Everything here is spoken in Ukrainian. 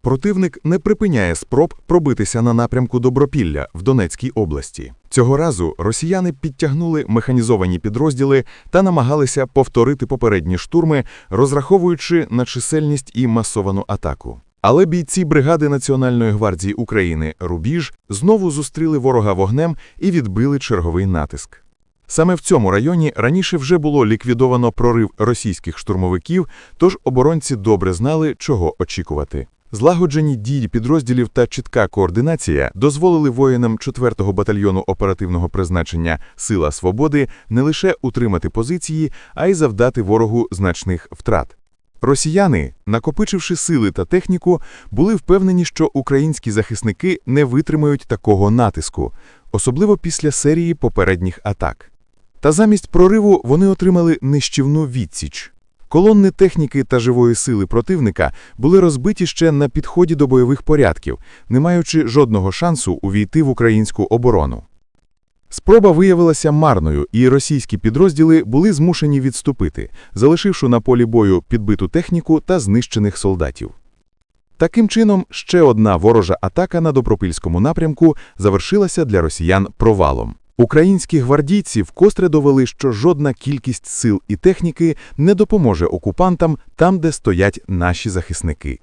Противник не припиняє спроб пробитися на напрямку Добропілля в Донецькій області. Цього разу росіяни підтягнули механізовані підрозділи та намагалися повторити попередні штурми, розраховуючи на чисельність і масовану атаку. Але бійці бригади Національної гвардії України «Рубіж» знову зустріли ворога вогнем і відбили черговий натиск. Саме в цьому районі раніше вже було ліквідовано прорив російських штурмовиків, тож оборонці добре знали, чого очікувати. Злагоджені дії підрозділів та чітка координація дозволили воїнам 4-го батальйону оперативного призначення «Сила свободи» не лише утримати позиції, а й завдати ворогу значних втрат. Росіяни, накопичивши сили та техніку, були впевнені, що українські захисники не витримають такого натиску, особливо після серії попередніх атак. Та замість прориву вони отримали нищівну відсіч. Колонни техніки та живої сили противника були розбиті ще на підході до бойових порядків, не маючи жодного шансу увійти в українську оборону. Спроба виявилася марною, і російські підрозділи були змушені відступити, залишивши на полі бою підбиту техніку та знищених солдатів. Таким чином, ще одна ворожа атака на Добропільському напрямку завершилася для росіян провалом. Українські гвардійці вкостре довели, що жодна кількість сил і техніки не допоможе окупантам там, де стоять наші захисники.